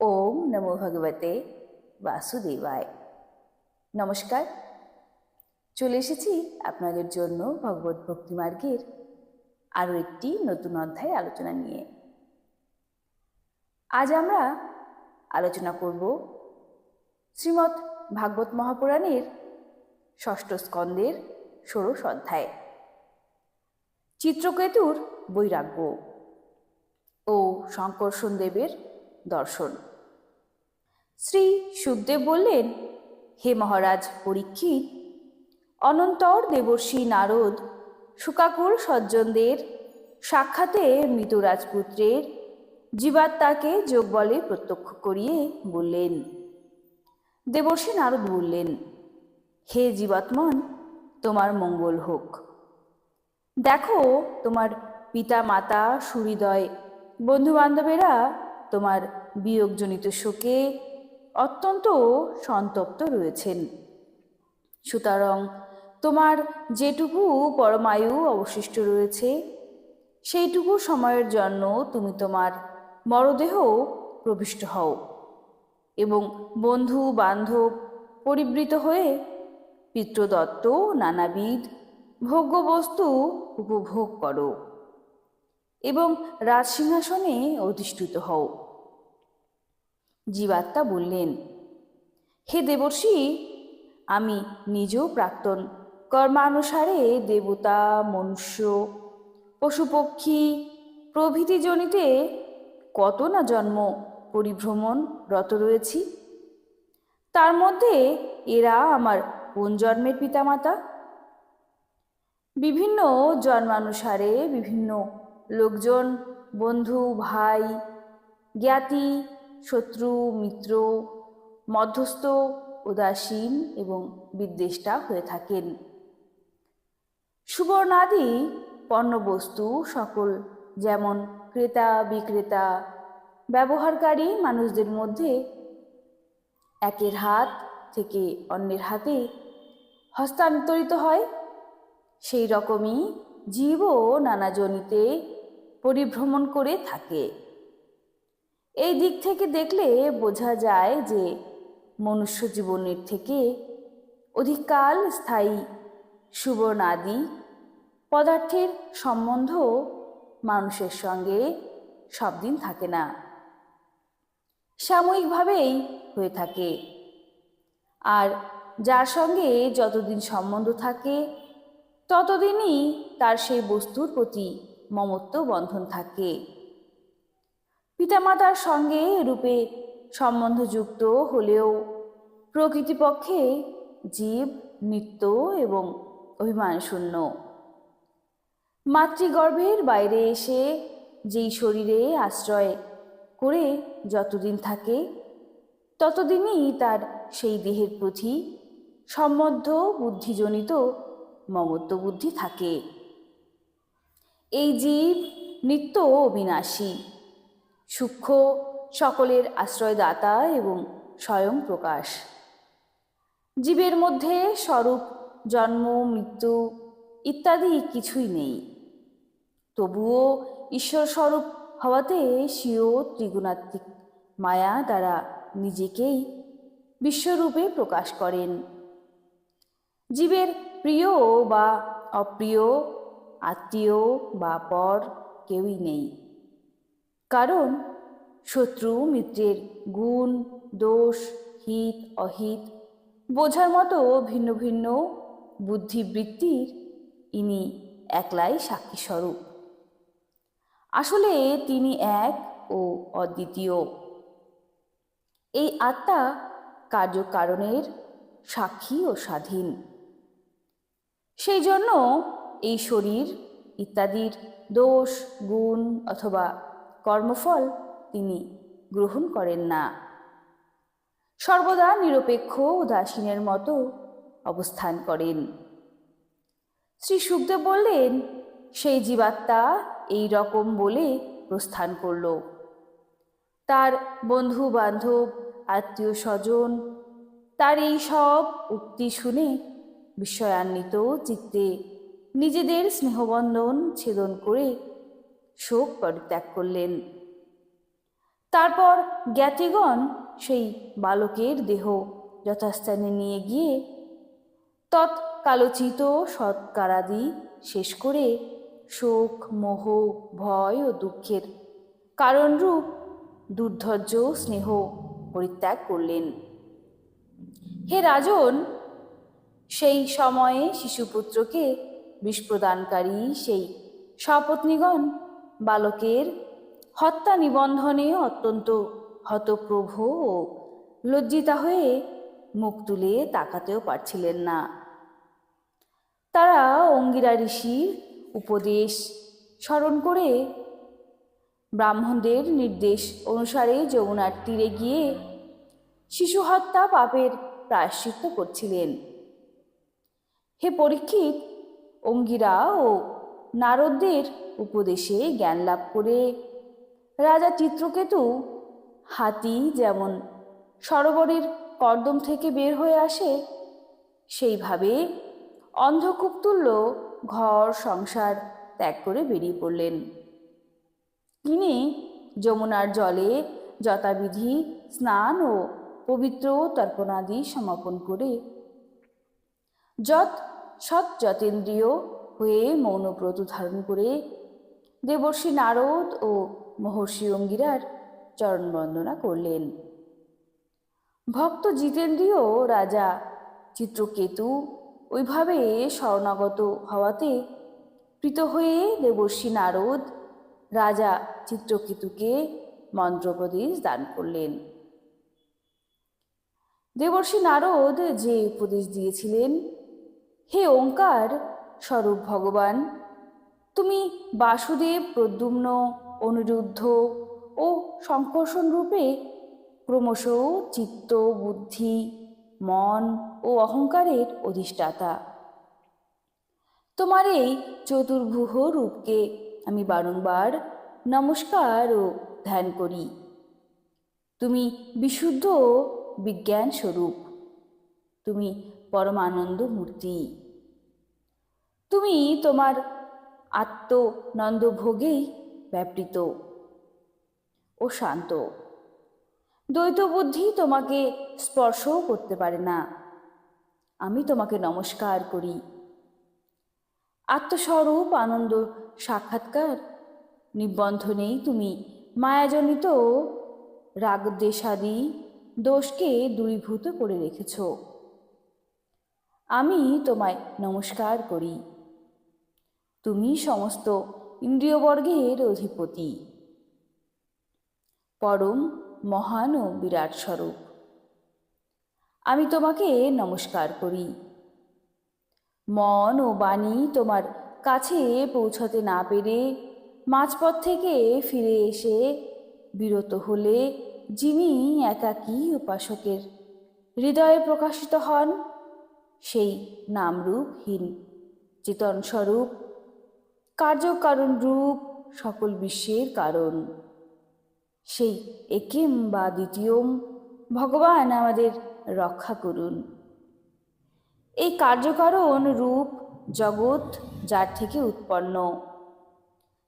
ওম নমো ভগবতে বাসুদেবায়। নমস্কার। চলে এসেছি আপনাদের জন্য ভগবত ভক্তি মার্গের আরও একটি নতুন অধ্যায় আলোচনা নিয়ে। আজ আমরা আলোচনা করব শ্রীমৎ ভাগবত মহাপুরাণের ষষ্ঠ স্কন্দের ষোড়শ অধ্যায়। চিত্রকেতুর বৈরাগ্য ও শঙ্কর্ষণ দেবের দর্শন। শ্রী সুখদেব বললেন, হে মহারাজ, পরীক্ষিত, অনন্তর দেবর্ষী নারদ শুকাকুল সজ্জনদের সাক্ষাতে মৃত রাজপুত্রের জীবাত্মাকে যোগ বলে প্রত্যক্ষ করিয়ে বললেন। দেবর্ষি নারদ বললেন, হে জীবাত্মন, তোমার মঙ্গল হোক। দেখো, তোমার পিতা মাতা সুহৃদয় বন্ধু বান্ধবেরা তোমার বিয়োগজনিত শোকে অত্যন্ত সন্তপ্ত রয়েছেন। সুতরাং তোমার যেটুকু পরমায়ু অবশিষ্ট রয়েছে, সেইটুকু সময়ের জন্য তুমি তোমার মরদেহ প্রবিষ্ট হও এবং বন্ধু, বান্ধব পরিবৃত হয়ে পিতৃদত্ত নানাবিধ ভোগ্যবস্তু উপভোগ করো এবং রাজসিংহাসনে অধিষ্ঠিত হও। জীবাত্মা বললেন, হে দেবর্ষি, আমি নিজেও প্রাক্তন। কর্মানুসারে দেবতা, মনুষ্য, পশুপক্ষী প্রভৃতি জনিতে কত না জন্ম, পরিভ্রমণ রত রয়েছি। তার মধ্যে এরা আমার কোন জন্মের পিতামাতা? বিভিন্ন জন্মানুসারে বিভিন্ন লোকজন, বন্ধু, ভাই, জ্ঞাতি শত্রু, মিত্র, মধ্যস্থ, উদাসীন এবং বিদ্বেষ্টা হয়ে থাকেন। সুবর্ণাদি পণ্যবস্তু সকল, যেমন ক্রেতা, বিক্রেতা, ব্যবহারকারী মানুষদের মধ্যে একের হাত থেকে অন্যের হাতে হস্তান্তরিত হয়। সেই রকমই জীবও নানা জনিতে পরিভ্রমণ করে থাকে। এই দিক থেকে দেখলে বোঝা যায় যে মনুষ্য জীবনের থেকে অধিককাল স্থায়ী সুবর্ণাদি পদার্থের সম্বন্ধ মানুষের সঙ্গে সব দিন থাকে না। সাময়িকভাবেই হয়ে থাকে। আর যার সঙ্গে যতদিন সম্বন্ধ থাকে, ততদিনই তার সেই বস্তুর প্রতি মমত্ব বন্ধন থাকে। পিতামাতার সঙ্গে রূপে সম্বন্ধযুক্ত হলেও প্রকৃতিপক্ষে জীব, নিত্য এবং অভিমানশূন্য। মাতৃগর্ভের বাইরে এসে যেই শরীরে আশ্রয় করে যতদিন থাকে, ততদিনই তার সেই দেহের প্রতি সম্বদ্ধ বুদ্ধিজনিত মমত্ব বুদ্ধি থাকে। এই জীব নিত্য অবিনাশী। সূক্ষ্ম সকলের আশ্রয়দাতা এবং স্বয়ং প্রকাশ। জীবের মধ্যে স্বরূপ, জন্ম, মৃত্যু ইত্যাদি কিছুই নেই। তবুও ঈশ্বর স্বরূপ হওয়াতে স্বীয় ত্রিগুণাত্মিক মায়া দ্বারা নিজেকেই বিশ্বরূপে প্রকাশ করেন। জীবের প্রিয় বা অপ্রিয়, আত্মীয় বা পর কেউই নেই। কারণ শত্রু মিত্রের গুণ, দোষ, হিত, অহিত, বোঝার মতো ভিন্ন ভিন্ন বুদ্ধিবৃত্তির ইনি একলাই সাক্ষী স্বরূপ আসলে তিনি এক ও অদ্বিতীয়। এই আত্মা কার্যকারণের সাক্ষী ও স্বাধীন। সেই জন্য এই শরীর ইত্যাদির দোষ, গুণ অথবা কর্মফল তিনি গ্রহণ করেন না। সর্বদা নিরপেক্ষ উদাসীনের মতো অবস্থান করেন। শ্রী সুখদেব বললেন, সেই জীবাত্মা এই রকম বলে প্রস্থান করল। তার বন্ধু বান্ধব আত্মীয় স্বজন তার এই সব উক্তি শুনে বিস্ময়ান্বিত চিত্তে নিজেদের স্নেহবন্ধন ছেদন করে শোক পরিত্যাগ করলেন। তারপর জ্ঞাতিগণ সেই বালকের দেহ যথাস্থানে নিয়ে গিয়ে তৎকালোচিত সৎকারাদি শেষ করে শোক, মোহ, ভয় ও দুঃখের কারণরূপ দুর্ধর্য স্নেহ পরিত্যাগ করলেন। হে রাজন, সেই সময়ে শিশুপুত্রকে বিষ প্রদানকারী সেই সপত্নীগণ বালকের হত্যা নিবন্ধনে অত্যন্ত হতপ্রভ ও লজ্জিতা হয়ে মুখ তুলে তাকাতেও পারছিলেন না। তারা অঙ্গিরা ঋষির উপদেশ স্মরণ করে ব্রাহ্মণদের নির্দেশ অনুসারে যমুনার তীরে গিয়ে শিশু হত্যা পাপের প্রায়শ্চিত্ত করছিলেন। হে পরীক্ষিত, অঙ্গিরা ও নারদদের উপদেশে জ্ঞান লাভ করে। রাজা চিত্রকেতু হাতি যেমন সরোবরের কর্দম থেকে বের হয়ে আসে, সেইভাবে অন্ধকূপ তুল্য ঘর সংসার ত্যাগ করে বেরিয়ে পড়লেন। তিনি যমুনার জলে যথাবিধি স্নান ও পবিত্র তর্পণাদি সমাপন করে যত সৎ যতেন্দ্রীয় হয়ে মৌনব্রত ধারণ করে দেবর্ষী নারদ ও মহর্ষি অঙ্গিরার চরণ বন্দনা করলেন। ভক্ত জিতেন্দ্রীয় রাজা চিত্রকেতু ওইভাবে শরণাগত হওয়াতে প্রীত হয়ে দেবর্ষী নারদ রাজা চিত্রকেতুকে মন্ত্রোপদেশ দান করলেন। দেবর্ষী নারদ যে উপদেশ দিয়েছিলেন, হে ওঙ্কার স্বরূপ ভগবান। তুমি বাসুদেব, প্রদ্যুম্ন, অনিরুদ্ধ ও সংকর্ষণ রূপে ক্রমশ চিত্ত, বুদ্ধি, মন ও অহংকারের অধিষ্ঠাতা। তোমার এই চতুর্ভুহ রূপকে আমি বারংবার নমস্কার ও ধ্যান করি। তুমি বিশুদ্ধ বিজ্ঞান স্বরূপ তুমি পরমানন্দ মূর্তি। তুমি তোমার আত্মনন্দ ভোগেই ব্যাপৃত। ও শান্ত। দ্বৈত বুদ্ধি তোমাকে স্পর্শও করতে পারে না। আমি তোমাকে নমস্কার করি। আত্মস্বরূপ আনন্দ সাক্ষাৎকার নিবন্ধনেই তুমি মায়াজনিত রাগদ্বেষাদি দোষকে দূরীভূত করে রেখেছ। আমি তোমায় নমস্কার করি। তুমি সমস্ত ইন্দ্রিয়বর্গের অধিপতি। পরম মহান ও বিরাট স্বরূপ। আমি তোমাকে নমস্কার করি। মন ও বাণী তোমার কাছে পৌঁছতে না পেরে মাঝপথ থেকে ফিরে এসে বিরত হলে যিনি একাকী উপাসকের হৃদয়ে প্রকাশিত হন, সেই নামরূপহীন চেতন স্বরূপ কার্যকারণ রূপ সকল বিশ্বের কারণ। সেই একেম বা দ্বিতীয়ম ভগবান আমাদের রক্ষা করুন। এই কার্যকারণ রূপ জগৎ যার থেকে উৎপন্ন,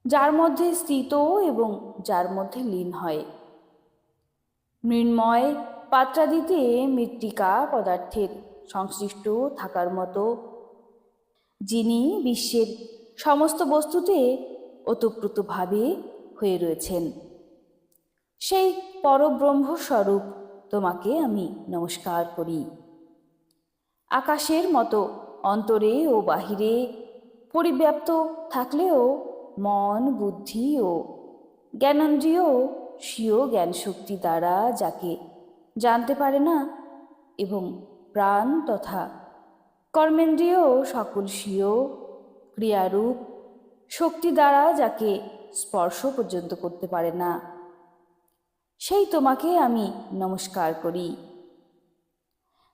যার মধ্যে স্থিত এবং যার মধ্যে লীন হয়। মৃন্ময় পাত্রাদিতে মৃত্তিকা পদার্থের সংশ্লিষ্ট থাকার মতো, যিনি বিশ্বের সমস্ত বস্তুতে ওতপ্রোতভাবে হয়ে রয়েছেন। সেই পরব্রহ্মস্বরূপ তোমাকে আমি নমস্কার করি। আকাশের মতো অন্তরে ও বাহিরে পরিব্যাপ্ত থাকলেও মন, বুদ্ধি ও জ্ঞানেন্দ্রিয় স্বীয় জ্ঞানশক্তি দ্বারা যাকে জানতে পারে না এবং প্রাণ তথা কর্মেন্দ্রিয় সকল স্বীয় ক্রিয়ারূপ শক্তি দ্বারা যাকে স্পর্শ পর্যন্ত করতে পারে না। সেই তোমাকে আমি নমস্কার করি।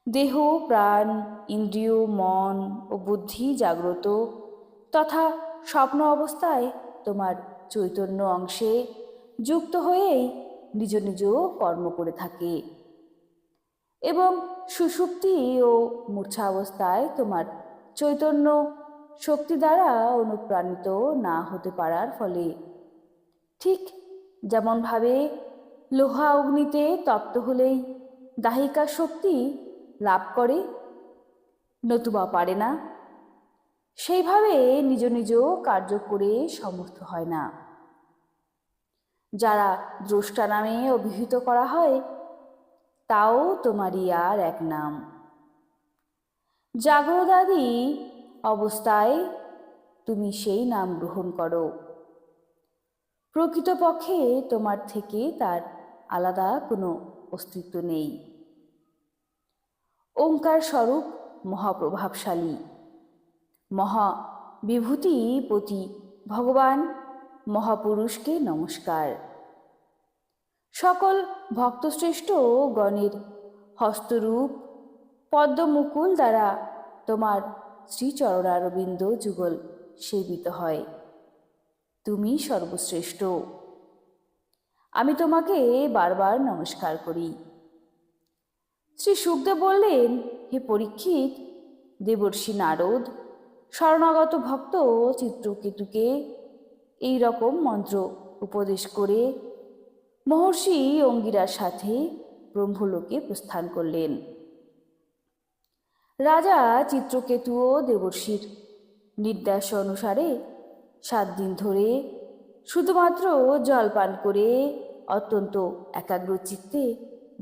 দেহ, প্রাণ, ইন্দ্রিয়, মন ও বুদ্ধি জাগ্রত তথা স্বপ্ন অবস্থায় তোমার চৈতন্য অংশে যুক্ত হয়েই নিজ নিজ কর্ম করে থাকে এবং সুষুপ্তি ও মূর্ছা অবস্থায় তোমার চৈতন্য শক্তি দ্বারা অনুপ্রাণিত না হতে পারার ফলে। ঠিক যেমনভাবে লোহা অগ্নিতে তপ্ত হলেই দাহিকা শক্তি লাভ করে, নতুবা পারে না। সেইভাবে নিজ নিজ কার্য করে সমর্থ হয় না। যারা দ্রষ্টা নামে অভিহিত করা হয়, তাও তোমারই আর এক নাম। জাগ্রদাদি অবস্থায় তুমি সেই নাম গ্রহণ করো। প্রকৃতপক্ষে তোমার থেকে তার আলাদা কোনো অস্তিত্ব নেই। ওঙ্কার স্বরূপ মহাপ্রভাবশালী। মহা বিভূতি প্রতি ভগবান মহাপুরুষকে নমস্কার। সকল ভক্তশ্রেষ্ঠ গণের হস্তরূপ পদ্মমুকুল দ্বারা তোমার শ্রীচরণারবিন্দ যুগল সেবিত হয়। তুমি সর্বশ্রেষ্ঠ। আমি তোমাকে বারবার নমস্কার করি। শ্রী সুখদেব বললেন, হে পরীক্ষিত, দেবর্ষী নারদ, শরণাগত ভক্ত চিত্রকেতুকে এই রকম মন্ত্র উপদেশ করে মহর্ষি অঙ্গিরার সাথে ব্রহ্মলোকে প্রস্থান করলেন। রাজা চিত্রকেতু ও দেবর্ষীর। নির্দেশ অনুসারে সাত দিন ধরে শুধুমাত্র জলপান করে অত্যন্ত একাগ্রচিত্তে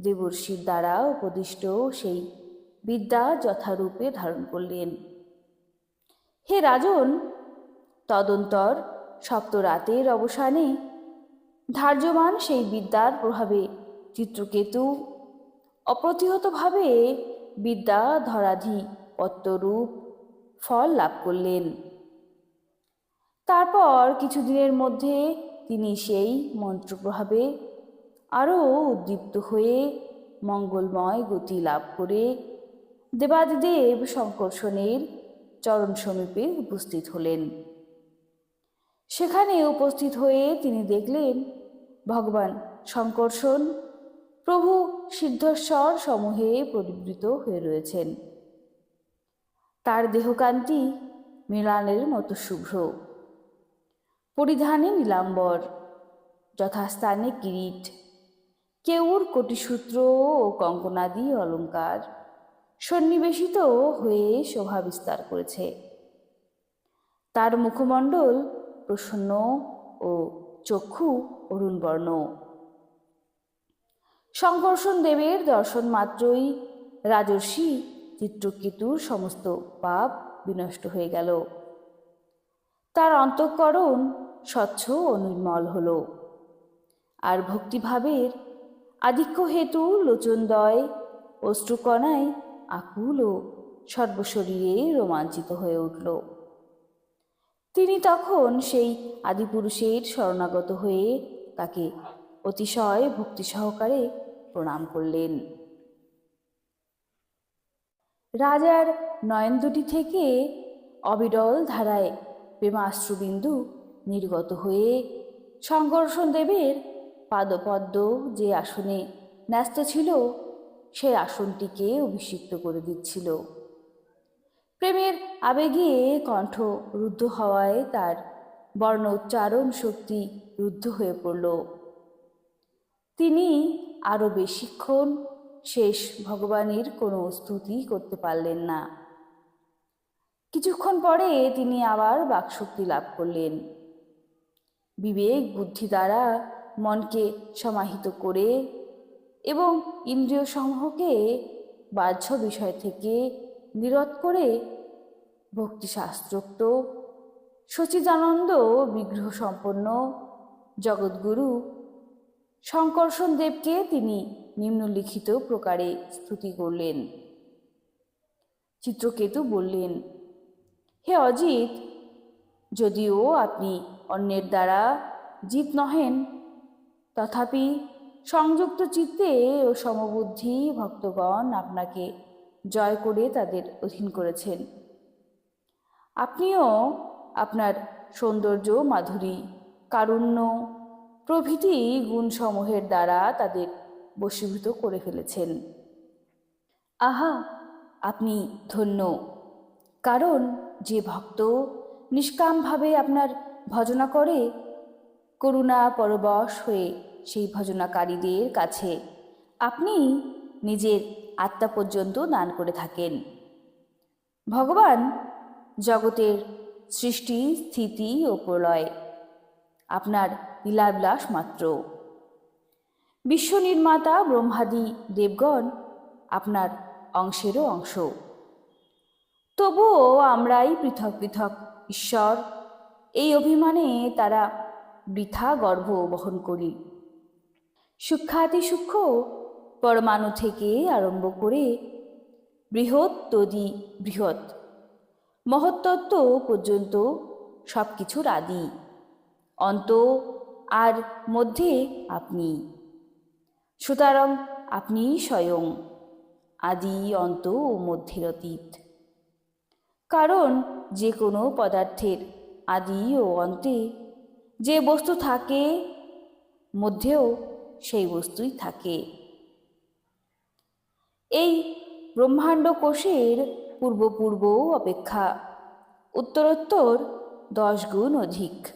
দেবর্ষীর দ্বারা উপদিষ্ট সেই বিদ্যা যথারূপে ধারণ করলেন। হে রাজন, তদন্তর সপ্তরাতের অবসানে ধার্যমান সেই বিদ্যার প্রভাবে চিত্রকেতু অপ্রতিহতভাবে বিদ্যা ধরাধি পত্তরূপ ফল লাভ করলেন। তারপর কিছুদিনের মধ্যে তিনি সেই মন্ত্রপ্রভাবে আরও উদ্দীপ্ত হয়ে মঙ্গলময় গতি লাভ করে দেবাদিদেব শঙ্কর্ষণের চরণ সমীপে উপস্থিত হলেন। সেখানে উপস্থিত হয়ে তিনি দেখলেন, ভগবান শঙ্কর্ষণ প্রভু সিদ্ধস্বর সমূহে পরিবৃত হয়ে রয়েছেন। তার দেহকান্তি মৃণালের মতো শুভ্র। পরিধানে নীলাম্বর, যথাস্থানে কিরিট, কেউর কোটিসূত্র ও কঙ্কনাদি অলঙ্কার সন্নিবেশিত হয়ে শোভা বিস্তার করেছে। তার মুখমণ্ডল প্রসন্ন ও চক্ষু অরুণবর্ণ। শঙ্কর্ষণ দেবের দর্শন মাত্রই। রাজর্ষি চিত্রকেতুর সমস্ত পাপ বিনষ্ট হয়ে গেল। তার অন্তঃকরণ স্বচ্ছ ও নির্মল হল। আর ভক্তিভাবের আধিক্য হেতু লোচনদয় অশ্রুকণায় আকুল ও সর্বশরীরে রোমাঞ্চিত হয়ে উঠল। তিনি তখন সেই আদিপুরুষের শরণাগত হয়ে তাকে অতিশয় ভক্তি সহকারে প্রণাম করলেন। রাজার নয়ন দুটি থেকে অবিরল ধারায় প্রেমাশ্রুবিন্দু নির্গত হয়ে সংঘর্ষণ দেবের পাদপদ্ম যে আসনে ন্যস্ত ছিল সেই আসনটিকে অভিষিক্ত করে দিচ্ছিল। প্রেমের আবেগে কণ্ঠ রুদ্ধ হওয়ায় তার বর্ণ উচ্চারণ শক্তি রুদ্ধ হয়ে পড়ল। তিনি আরও বেশিক্ষণ শেষ ভগবানের কোনো স্তুতি করতে পারলেন না। কিছুক্ষণ পরে তিনি আবার বাকশক্তি লাভ করলেন। বিবেক বুদ্ধি দ্বারা মনকে সমাহিত করে এবং ইন্দ্রিয় সমূহকে বাহ্য বিষয় থেকে নিরোধ করে ভক্তিশাস্ত্রোক্ত সচিদানন্দ বিগ্রহ সম্পন্ন জগৎগুরু শঙ্কর্ষণ দেবকে তিনি নিম্নলিখিত প্রকারে স্তুতি করলেন। চিত্রকেতু বললেন, হে অজিত, যদিও আপনি অন্যের দ্বারা জিত নহেন, তথাপি সংযুক্ত চিত্তে ও সমবুদ্ধি ভক্তগণ আপনাকে জয় করে তাদের অধীন করেছেন। আপনিও আপনার সৌন্দর্য, মাধুরী, কারুণ্য প্রভৃতি গুণসমূহের দ্বারা তাদের বশীভূত করে ফেলেছেন। আহা, আপনি ধন্য। কারণ যে ভক্ত নিষ্কামভাবে আপনার ভজনা করে, করুণা পরবশ হয়ে সেই ভজনাকারীদের কাছে আপনি নিজের আত্মা পর্যন্ত দান করে থাকেন। ভগবান জগতের সৃষ্টি, স্থিতি ও প্রলয়, আপনার লীলাবিলাস মাত্র। বিশ্ব নির্মাতা ব্রহ্মাদি দেবগণ আপনার অংশেরও অংশ। তবুও আমরাই পৃথক পৃথক ঈশ্বর, এই অভিমানে তারা বৃথা গর্ভ বহন করি। সূক্ষাতি সূক্ষ্ম পরমাণু থেকে আরম্ভ করে বৃহৎ তদি বৃহৎ মহত্তত্ত্ব পর্যন্ত সব কিছুর আদি। অন্ত আর মধ্যে আপনি। সুতরাং আপনি স্বয়ং আদি, অন্ত ও মধ্যের অতীত। কারণ যে কোনো পদার্থের আদি ও অন্তে যে বস্তু থাকে, মধ্যেও সেই বস্তুই থাকে। এই ব্রহ্মাণ্ড কোষের পূর্বপূর্ব অপেক্ষা উত্তরোত্তর দশ গুণ অধিক।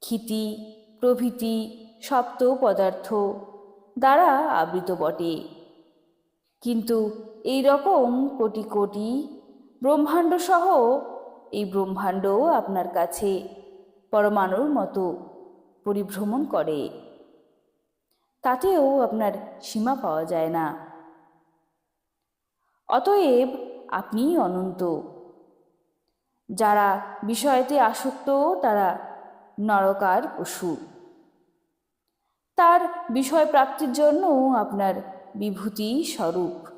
ক্ষিতি প্রভৃতি সপ্ত পদার্থ দ্বারা আবৃত বটে। কিন্তু এই রকম কোটি কোটি ব্রহ্মাণ্ড সহ এই ব্রহ্মাণ্ড আপনার কাছে পরমাণুর মতো পরিভ্রমণ করে। তাতেও আপনার সীমা পাওয়া যায় না। অতএব আপনি অনন্ত। যারা বিষয়তে আসক্ত তারা নরকার পশু। তার বিষয় প্রাপ্তির জন্য আপনার বিভূতি স্বরূপ।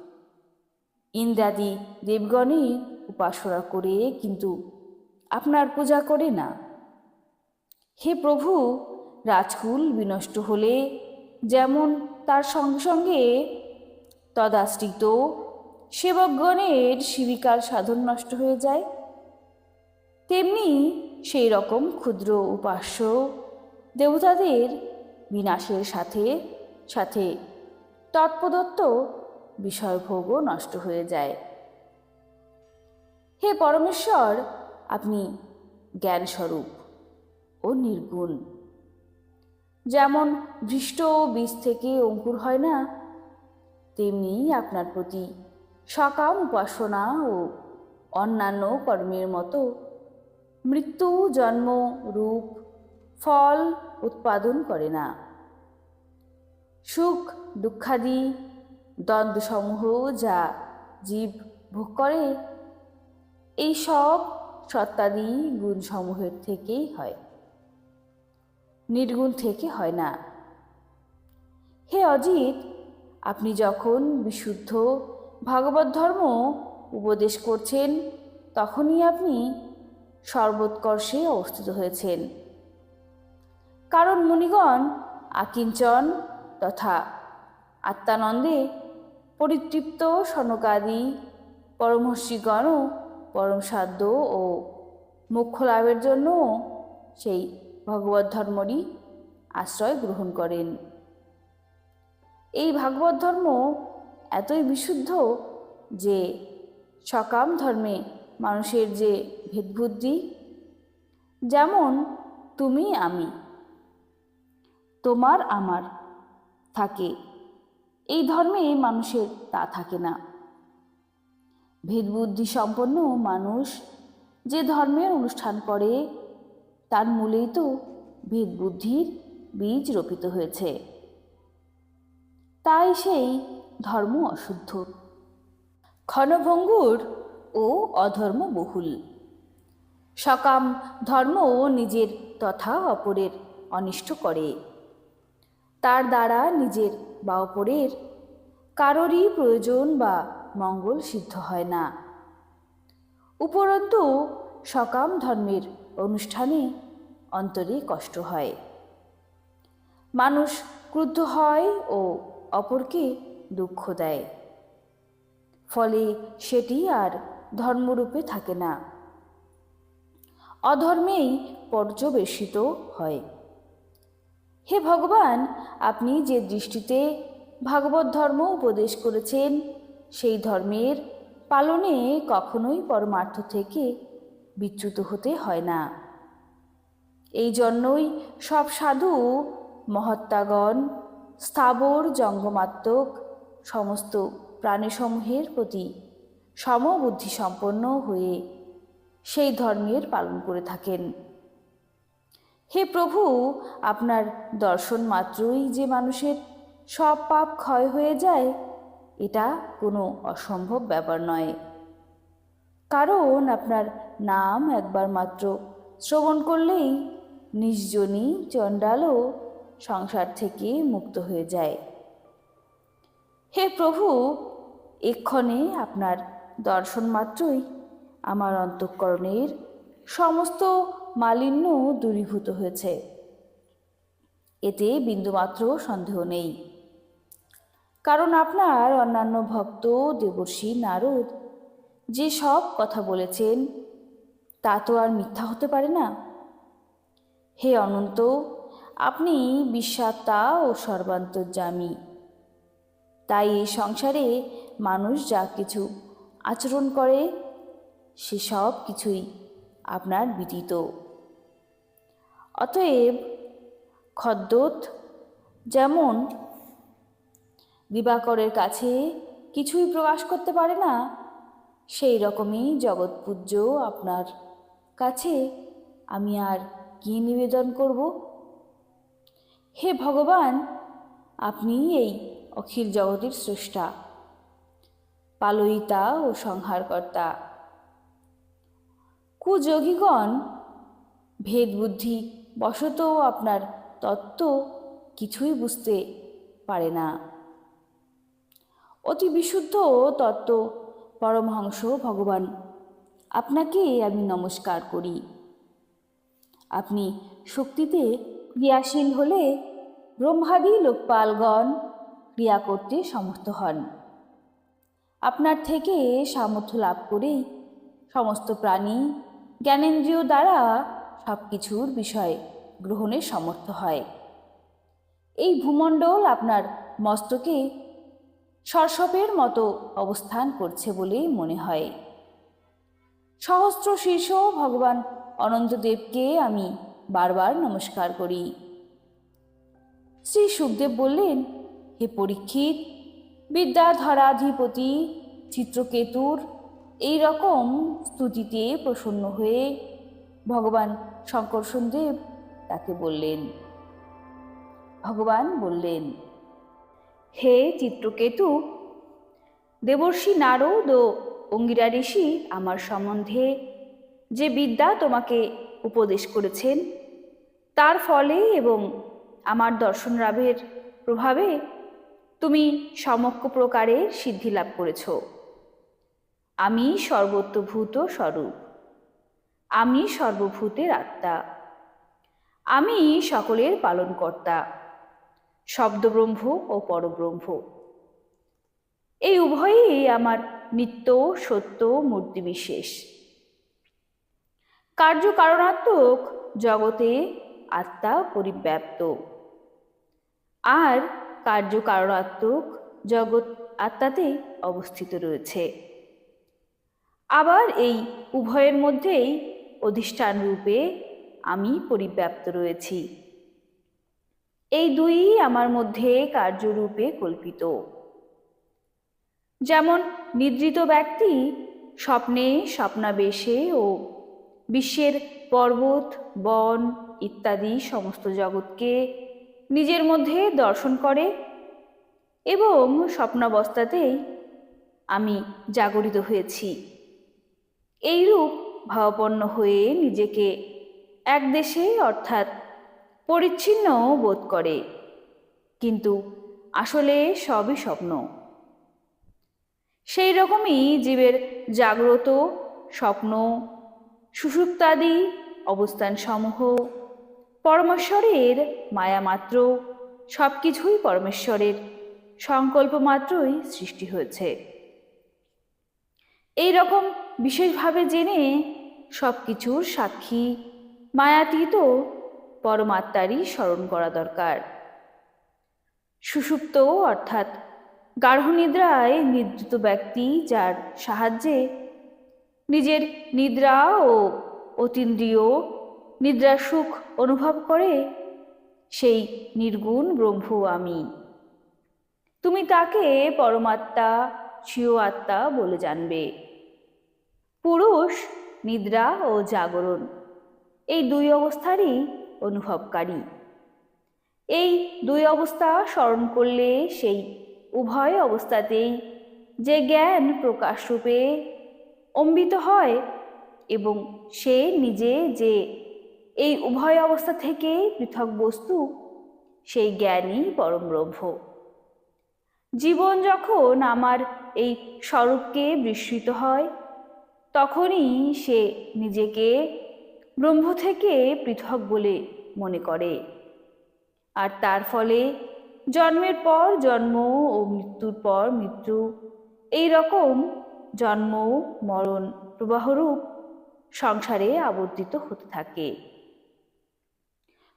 ইন্দ্রাদি দেবগণই উপাসনা করে কিন্তু আপনার পূজা করে না। হে প্রভু, রাজকুল বিনষ্ট হলে যেমন তার সঙ্গে সঙ্গে তদাশ্রিত সেবকগণের শিবিকার সাধন নষ্ট হয়ে যায়। তেমনি সেই রকম ক্ষুদ্র উপাস্য দেবতাদের বিনাশের সাথে সাথে তৎপদত্ত বিষয়ভোগও নষ্ট হয়ে যায়। হে পরমেশ্বর, আপনি জ্ঞানস্বরূপ ও নির্গুণ। যেমন ভৃষ্ট বীজ থেকে অঙ্কুর হয় না, তেমনি আপনার প্রতি সকাম উপাসনা ও অন্যান্য কর্মের মতো মৃত্যু, জন্ম, রূপ, ফল উৎপাদন করে না। সুখ, দুঃখাদি দ্বন্দ্বসমূহ যা জীব ভোগ করে, এই সব সত্তাদি গুণসমূহের থেকেই হয়। নির্গুণ থেকে হয় না। হে অজিত, আপনি যখন বিশুদ্ধ ভাগবত ধর্ম উপদেশ করছেন, তখনই আপনি সর্বোৎকর্ষে অবস্থিত হয়েছেন। কারণ মুনিগণ আকিঞ্চন তথা আত্মানন্দে পরিতৃপ্ত সনকাদি পরমহর্ষিগণও পরম সাধ্য ও মোক্ষ লাভের জন্য সেই ভগবত ধর্মরই আশ্রয় গ্রহণ করেন। এই ভাগবত ধর্ম এতই বিশুদ্ধ যে সকাম ধর্মে মানুষের যে ভেদবুদ্ধি, যেমন তুমি আমি, তোমার আমার থাকে। এই ধর্মে মানুষের তা থাকে না। ভেদবুদ্ধি সম্পন্ন মানুষ যে ধর্মের অনুষ্ঠান করে, তার মূলেই তো ভেদবুদ্ধির বীজ রোপিত হয়েছে। তাই সেই ধর্ম অশুদ্ধ। ক্ষণভঙ্গুর ও অধর্ম বহুল। সকাম ধর্ম নিজের তথা অপরের অনিষ্ট করে। তার দ্বারা নিজের বা অপরের। কারোরই প্রয়োজন বা মঙ্গল সিদ্ধ হয় না। উপরন্তু, সকাম ধর্মের অনুষ্ঠানে অন্তরে কষ্ট হয়। মানুষ ক্রুদ্ধ হয় ও অপরকে দুঃখ দেয়। ফলে সেটি আর ধর্মরূপে থাকে না। অধর্মেই পর্যবেসিত হয়। হে ভগবান, আপনি যে দৃষ্টিতে ভাগবত ধর্ম উপদেশ করেছেন, সেই ধর্মের পালনে কখনোই পরমার্থ থেকে বিচ্যুত হতে হয় না। এই জন্যই সব সাধু, মহাত্মাগণ, স্থাবর, জঙ্গমাত্মক, সমস্ত প্রাণীসমূহের প্রতি সমবুদ্ধি সম্পন্ন হয়ে সেই ধর্মের পালন করে থাকেন। হে প্রভু, আপনার দর্শন মাত্রই যে মানুষের সব পাপ ক্ষয় হয়ে যায়, এটা কোনো অসম্ভব ব্যাপার নয়। কারণ আপনার নাম একবার মাত্র শ্রবণ করলেই নির্জনী চণ্ডালও সংসার থেকে মুক্ত হয়ে যায়। হে প্রভু, এক্ষণে আপনার দর্শন মাত্রই আমার অন্তঃকরণের সমস্ত মালিন্য দূরীভূত হয়েছে। এতে বিন্দুমাত্র সন্দেহ নেই। কারণ আপনার অন্যান্য ভক্ত, দেবর্ষী, নারদ যে সব কথা বলেছেন, তা তো আর মিথ্যা হতে পারে না। হে অনন্ত, আপনি বিশ্বাত্মা ও সর্বান্তর্যামী। তাই এই সংসারে মানুষ যা কিছু আচরণ করে, সেসব কিছুই আপনার বিদিত অতএব খদ্যোত, যেমন দিবাকরের কাছে কিছুই প্রকাশ করতে পারে না, সেই রকমই জগৎপূজ্য আপনার কাছে আমি আর কি নিবেদন করব? হে ভগবান, আপনি এই অখিল জগতের স্রষ্টা, পালয়িতা ও সংহারকর্তা। কুযোগীগণ ভেদ বুদ্ধি বশত আপনার তত্ত্ব কিছুই বুঝতে পারে না। অতি বিশুদ্ধ তত্ত্ব পরমহংস ভগবান, আপনাকে আমি নমস্কার করি। আপনি শক্তিতে ক্রিয়াশীল হলে ব্রহ্মাদি লোকপালগণ ক্রিয়া করতে সমর্থ হন। আপনার থেকে সামর্থ্য লাভ করেই সমস্ত প্রাণী জ্ঞানেন্দ্রিয় দ্বারা সব কিছুর বিষয় গ্রহণের সমর্থ হয়। এই ভূমণ্ডল আপনার মস্তকে সরসপের মতো অবস্থান করছে বলেই মনে হয়। সহস্র শীর্ষ ভগবান অনন্তদেবকে আমি বারবার নমস্কার করি। শ্রী সুখদেব বললেন, হে পরীক্ষিত, বিদ্যাধরাধিপতি, চিত্রকেতুর এই রকম স্তুতিতে প্রসন্ন হয়ে ভগবান শঙ্করসনদেব তাকে বললেন, ভগবান বললেন, হে চিত্রকেতু, দেবর্ষি নারদ ও অঙ্গিরা ঋষি আমার সম্বন্ধে যে বিদ্যা তোমাকে উপদেশ করেছেন, তার ফলে এবং আমার দর্শন লাভের প্রভাবে তুমি সমক্ষ প্রকারে সিদ্ধি লাভ করেছ। আমি সর্বত্রভূত স্বরূপ। আমি সর্বভূতের আত্মা। আমি সকলের পালনকর্তা। শব্দব্রহ্ম ও পরব্রহ্ম। এই উভয়ই আমার নিত্য, সত্য, মূর্তি বিশেষ। কার্যকারণাত্মক জগতে আত্মা পরিব্যাপ্ত। আর কার্যকারণাত্মক জগৎ আত্মাতে অবস্থিত রয়েছে। আবার এই উভয়ের মধ্যেই অধিষ্ঠান রূপে আমি পরিব্যাপ্ত রয়েছি। এই দুই আমার মধ্যে কার্যরূপে কল্পিত। যেমন নিদ্রিত ব্যক্তি স্বপ্নে স্বপ্নাবেশে ও বিশ্বের পর্বত, বন ইত্যাদি সমস্ত জগৎকে নিজের মধ্যে দর্শন করে এবং স্বপ্নাবস্থাতেই আমি জাগরিত হয়েছি। এইরূপ ভাবাপন্ন হয়ে নিজেকে এক দেশে অর্থাৎ পরিচ্ছিন্ন বোধ করে। কিন্তু আসলে সবই স্বপ্ন। সেই রকমই জীবের জাগ্রত স্বপ্ন, সুষুপ্তাদি অবস্থান সমূহ পরমেশ্বরের মায়ামাত্র সব কিছুই পরমেশ্বরের সংকল্প মাত্রই সৃষ্টি হয়েছে। এই রকম বিশেষভাবে জেনে সব কিছুর সাক্ষী মায়াতীত পরমাত্মারই স্মরণ করা দরকার। সুষুপ্ত অর্থাৎ গাঢ় নিদ্রায় নিদ্রিত ব্যক্তি যার সাহায্যে নিজের নিদ্রা ও অতীন্দ্রিয় নিদ্রা সুখ অনুভব করে, সেই নির্গুণ ব্রহ্ম আমি। তুমি তাকে পরমাত্মা স্বীয় আত্মা বলে জানবে। পুরুষ, নিদ্রা ও জাগরণ, এই দুই অবস্থারই অনুভবকারী। এই দুই অবস্থা স্মরণ করলে সেই উভয় অবস্থাতেই যে জ্ঞান প্রকাশরূপে অম্বিত হয় এবং সে নিজে যে এই উভয় অবস্থা থেকে পৃথক বস্তু, সেই জ্ঞানই পরম জীবন যখন আমার এই স্বরূপকে বিস্মৃত হয়, তখনই সে নিজেকে ব্রহ্ম থেকে পৃথক বলে মনে করে। আর তার ফলে জন্মের পর জন্ম ও মৃত্যুর পর মৃত্যু, এই রকম জন্ম মরণ প্রবাহরূপ সংসারে আবর্তিত হতে থাকে।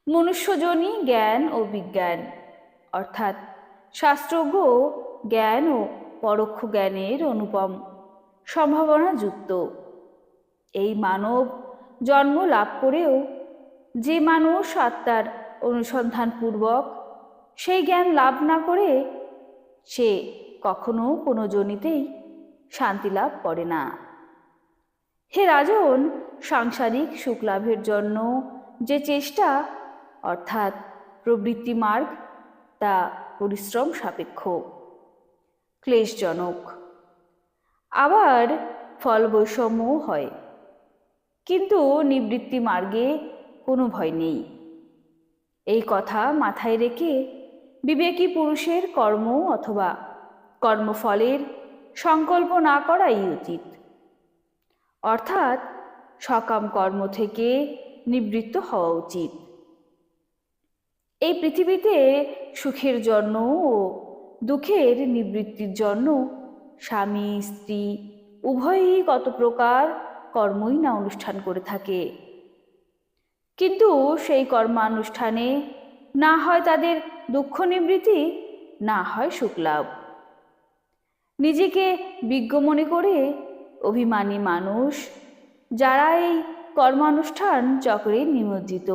মনুষ্যজনই জ্ঞান ও বিজ্ঞান, অর্থাৎ শাস্ত্রজ্ঞ জ্ঞান ও পরোক্ষ জ্ঞানের অনুপম, সম্ভাবনা যুক্ত। এই মানব জন্ম লাভ করেও যে মানুষ আত্মার অনুসন্ধানপূর্বক সেই জ্ঞান লাভ না করে, সে কখনো কোনো জনিতেই শান্তি লাভ করে না। হে রাজন, সাংসারিক সুখ লাভের জন্য যে চেষ্টা, অর্থাৎ প্রবৃত্তি মার্গ, তা পরিশ্রম সাপেক্ষ। ক্লেশজনক। আবার ফল বৈষম্যও হয়। কিন্তু নিবৃত্তি মার্গে কোনো ভয় নেই। এই কথা মাথায় রেখে বিবেকী পুরুষের কর্ম অথবা কর্মফলের সংকল্প না করাই উচিত। অর্থাৎ সকাম কর্ম থেকে নিবৃত্ত হওয়া উচিত। এই পৃথিবীতে সুখের জন্য ও দুঃখের নিবৃত্তির জন্য স্বামী, স্ত্রী, উভয়ই কত প্রকার কর্মই না অনুষ্ঠান করে থাকে। কিন্তু সেই কর্মানুষ্ঠানে না হয় তাদের দুঃখ নিবৃত্তি, না হয় সুখলাভ নিজেকে বিজ্ঞ মনে করে অভিমানী মানুষ, যারা এই কর্মানুষ্ঠান চক্রে নিমজ্জিত।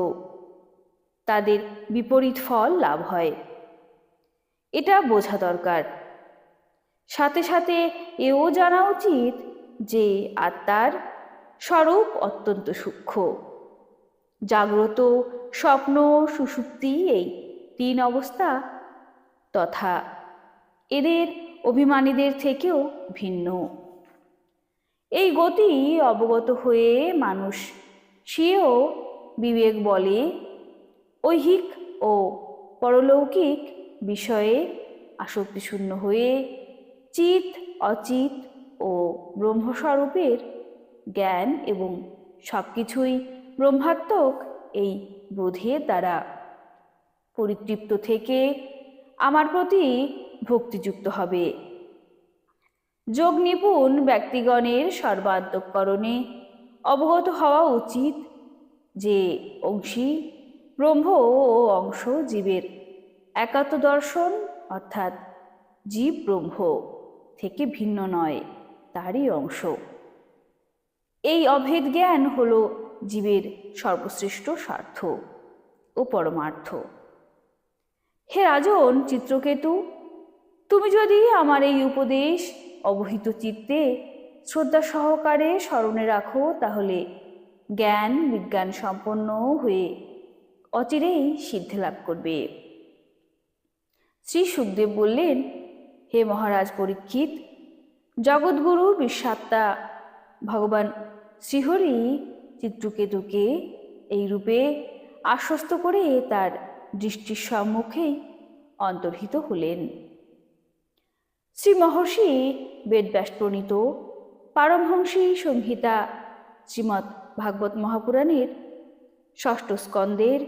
তাদের বিপরীত ফল লাভ হয়। এটা বোঝা দরকার। সাথে সাথে এও জানা উচিত যে আত্মার স্বরূপ অত্যন্ত সূক্ষ্ম। জাগ্রত স্বপ্ন সুষুপ্তি এই তিন অবস্থা তথা এদের অভিমানীদের থেকেও ভিন্ন। এই গতি অবগত হয়ে মানুষ সেও বিবেক বলে ঐহিক ও পরলৌকিক বিষয়ে আসক্তিশূন্য হয়ে চিত অচিত ও ব্রহ্মস্বরূপের জ্ঞান এবং সব কিছুই ব্রহ্মাত্মক এই বোধের দ্বারা পরিতৃপ্ত থেকে আমার প্রতি ভক্তিযুক্ত হবে। যোগ নিপুণ ব্যক্তিগণের সর্বান্তকরণে অবগত হওয়া উচিত যে অংশী ব্রহ্ম ও অংশ জীবের। একাত্ম দর্শন অর্থাৎ জীব ব্রহ্ম থেকে ভিন্ন নয়, তারই অংশ। এই অভেদ জ্ঞান হল জীবের সর্বশ্রেষ্ঠ স্বার্থ ও পরমার্থ। হে রাজন চিত্রকেতু, তুমি যদি আমার এই উপদেশ অবহিত চিত্তে শ্রদ্ধা সহকারে স্মরণে রাখো, তাহলে জ্ঞান বিজ্ঞান সম্পন্ন হয়ে অচিরেই সিদ্ধি লাভ করবে। শ্রী সুখদেব বললেন, হে মহারাজ পরীক্ষিত, জগৎগুরু বিশ্বাত্মা ভগবান শ্রীহরি চিত্রকেতুকে এই রূপে আশ্বস্ত করে তার দৃষ্টির সম্মুখেই অন্তর্হিত হলেন। শ্রী মহর্ষি বেদব্যাস প্রণীত পারমহংসী সংহিতা শ্রীমৎ ভাগবত মহাপুরাণের ষষ্ঠ স্কন্দের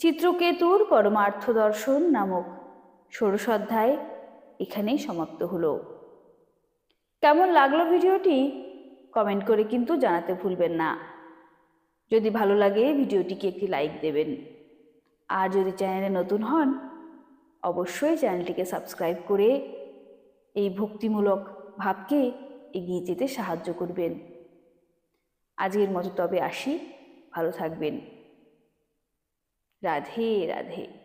চিত্রকেতুর পরমার্থ দর্শন নামক ষোড়শ অধ্যায় এখানেই সমাপ্ত হলো। কেমন লাগল ভিডিওটি? কমেন্ট করে কিন্তু জানাতে ভুলবেন না। যদি ভালো লাগে, ভিডিওটিকে একটি লাইক দেবেন। আর যদি চ্যানেলে নতুন হন, অবশ্যই চ্যানেলটিকে সাবস্ক্রাইব করে এই ভক্তিমূলক ভাবকে এগিয়ে যেতে সাহায্য করবেন। আজকের মতো তবে আসি। ভালো থাকবেন। राधे राधे।